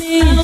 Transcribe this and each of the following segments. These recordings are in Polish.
me.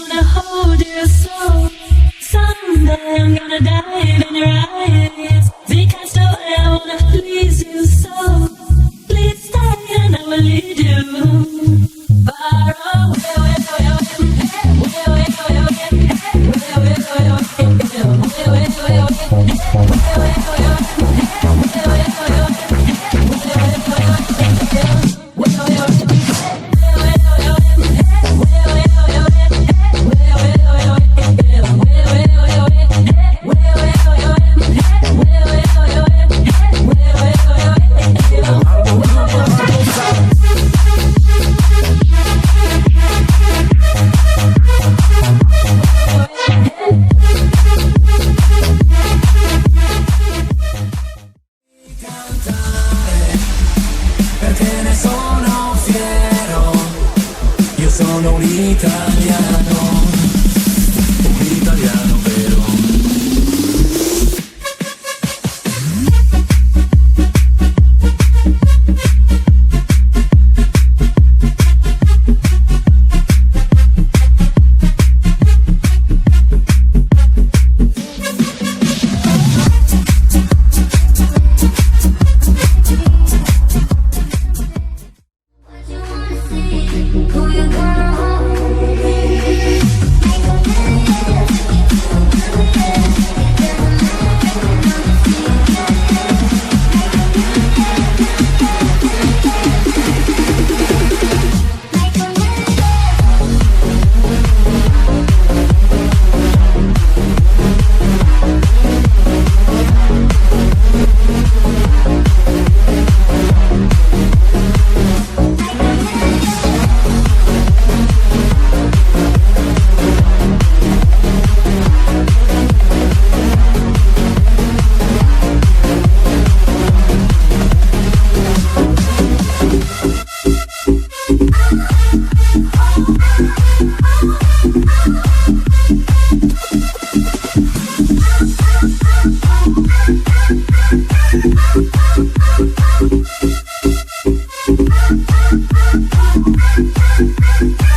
Italiano,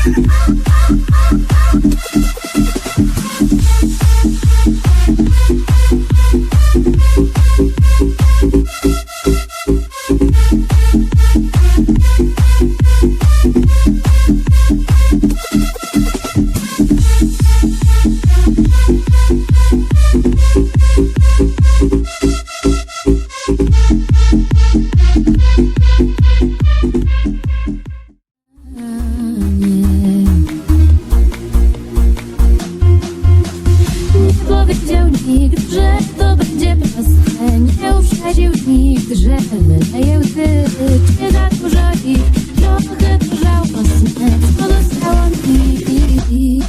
thank you że to będzie proste. Nie uprzedził nikt, że wyleję ty Cię za dużo i trochę żałosne Co zostało mi.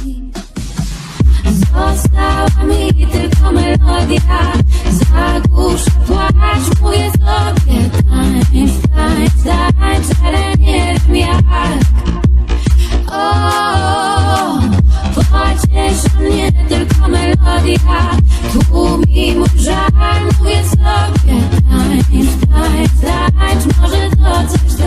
Została mi tylko melodia. Zagłusza płacz, mówię sobie. Tańcz, tańcz, tańcz, ale nie wiem jak. O, pociesz mnie tylko melodia melodia Tłumi mój żal, mówię sobie. Tańcz, tańcz, tańcz Może to coś